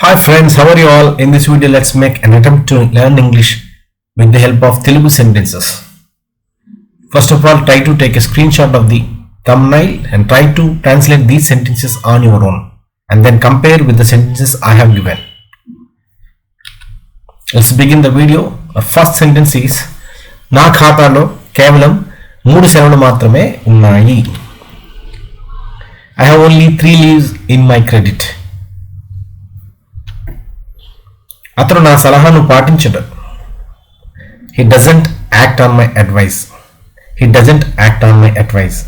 Hi friends, how are you all? In this video, let's make an attempt to learn English with the help of Telugu sentences. First of all, try to take a screenshot of the thumbnail and try to translate these sentences on your own and then compare with the sentences I have given. Let's begin the video. The first sentence is నా ఖాతాలో కేవలం మూడు సెలవులు మాత్రమే ఉన్నాయి I have only three leaves in my credit అతను నా సలహాను పాటించడు. He doesn't act on my advice he doesn't act on my advice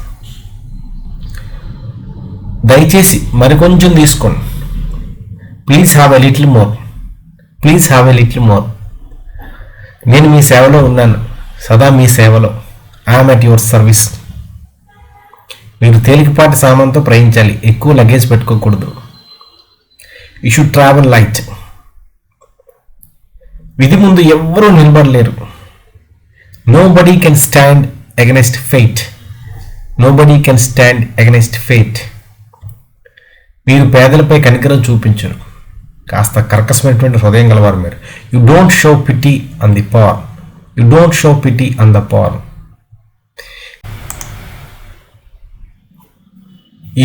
దయచేసి మరికొంచెం తీసుకోండి. Please have a little more please have a little more నేను మీ సేవలో ఉన్నాను. సదా మీ సేవలో. ఐఎమ్ అట్ యువర్ సర్వీస్ మీరు తేలికపాటి సామాన్తో ప్రయించాలి ఎక్కువ లగేజ్ పెట్టుకోకూడదు. యూ షుడ్ ట్రావెల్ లైట్ విధి ముందు ఎవ్వరూ నిలబడలేరు. Nobody can stand against fate nobody can stand against fate మీరు పేదలపై కనికరం చూపించరు. కాస్త కర్కశమైనటువంటి హృదయం గలవారు మీరు. You don't show pity on the power you don't show pity on the power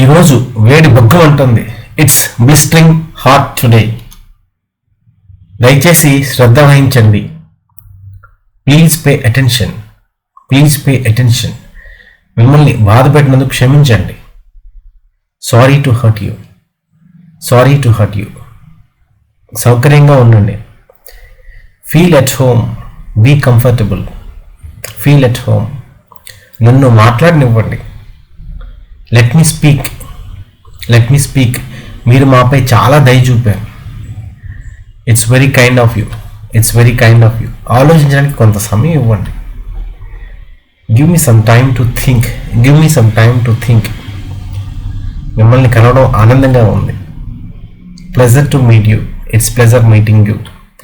ఈరోజు వేడి బొగ్గు అంటుంది. ఇట్స్ బ్లిస్టరింగ్ హాట్ టుడే దయచేసి శ్రద్ధ వహించండి. Please pay attention please pay attention మిమ్మల్ని బాధ పెట్టినందుకు క్షమించండి. Sorry to hurt you sorry to hurt you సౌకర్యంగా ఉండండి. Feel at home be comfortable feel at home నన్ను మాట్లాడనివ్వండి. Let me speak let me speak మీరు మాపై చాలా దయ చూపారు. It's very kind of you it's very kind of you ఆలోచించడానికి కొంత సమయం ఇవ్వండి. Give me some time to think give me some time to think మిమ్మల్ని కలవడం ఆనందంగా ఉంది. Pleasure to meet you it's pleasure meeting you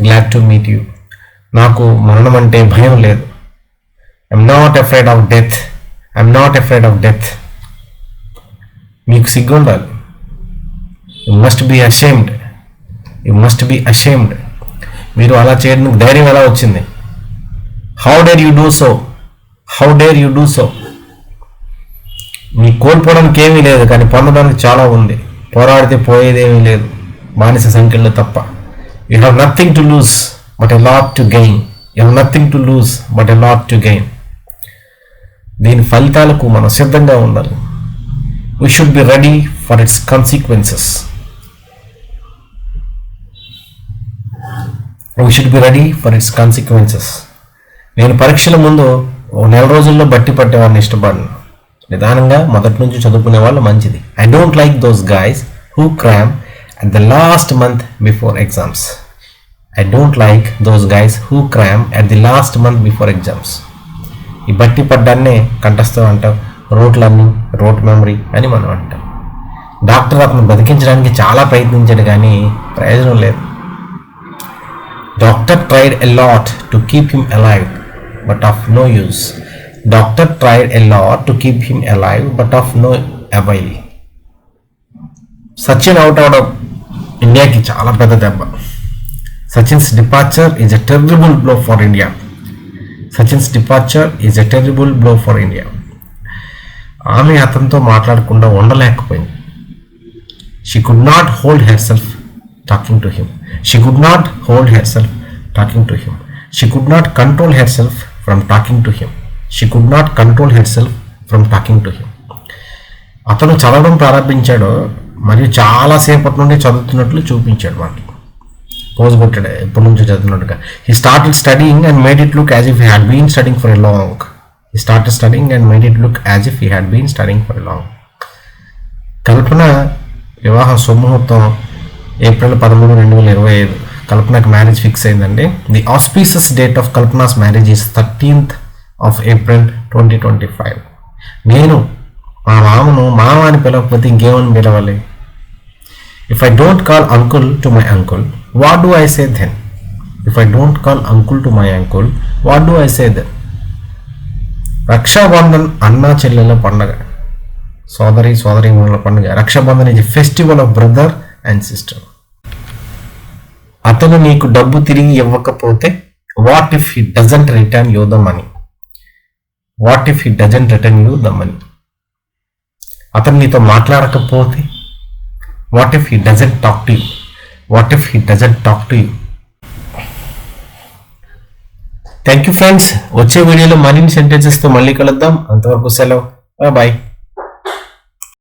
glad to meet you నాకు మరణం అంటే భయం లేదు. I'm not afraid of death I'm not afraid of death మీకు సిగ్గు ఉండాలి you must be ashamed you must be ashamed మీరు అలా చేయడానికి ధైర్యం ఎలా వచ్చింది? How dare you do so how dare you do so మీ కోల్పోవడానికి ఏమీ లేదు కానీ పొందడానికి చాలా ఉంది. పోరాడితే పోయేదేమీ లేదు. బానిస సంఖ్యలో తప్ప. You have nothing to lose but a lot to gain you have nothing to lose but a lot to gain దీని ఫలితాలకు మనం సిద్ధంగా ఉండాలి. We should be ready for its consequences we should be ready for its consequences నేను పరీక్షల ముందు ఓ నెల రోజుల్లో బట్టి పట్టేవాడిని ఇష్టపడను. నిదానంగా మొదటి నుంచి చదువుకునే వాళ్ళు మంచిది. I don't like those guys who cram at the last month before exams I don't like those guys who cram at the last month before exams ఈ బట్టి పడ్డాన్నే కంఠస్థం అంటాం లర్నింగ్ రోట్ మెమరీ అని మనం అంటాం. డాక్టర్ అతను బతికించడానికి చాలా ప్రయత్నించాడు కానీ ప్రయోజనం లేదు. Doctor tried a lot to keep him alive but of no use doctor tried a lot to keep him alive but of no avail Sachin out అవడం ఇండియాకి చాలా పెద్ద దెబ్బ. Sachin's departure is a terrible blow for India Sachin's departure is a terrible blow for India ఆమె అతనితో మాట్లాడకుండా ఉండలేకపోయింది. She could not hold herself talking to him she could not hold herself talking to him she could not control herself from talking to him she could not control herself from talking to him అతను చదవడం ప్రారంభించాడు మరియు చాలాసేపటి నుండి చదువుతున్నట్లు చూపించాడు మనకి pose కొట్టాడు ఎప్పటి నుంచో చదువుతున్నట్టుగా. He started studying and made it look as if he had been studying for a long he started studying and made it look as if he had been studying for a long Kalpana వివాహం సుముహూర్తం April పదమూడు రెండు వేల ఇరవై ఐదు. కల్పనకు marriage fix అయిందండి. The auspicious date of Kalpana's marriage is thirteenth of April twenty twenty five నేను మా మామను మామ అని పిలవకపోతే ఇంకేమని పిలవాలి? If I don't call uncle to my uncle what do I say then if I don't call uncle to my uncle what do I say then Raksha Bandhan అన్నా చెల్లెల పండగ. సోదరి సోదరి పండుగ. Raksha Bandhan is a festival of brother and sister అతను నీకు డబ్బు తిరిగి ఇవ్వకపోతే what if he doesn't return you the money what if he doesn't return you the money అతను నీతో మాట్లాడకపోతే what if he doesn't talk to you what if he doesn't talk to you thank you friends వచ్చే వీడియోలో మరిన్ని సెంటెన్సెస్తో మళ్ళీ కలుద్దాం. అంతవరకు సెలవు. బాయ్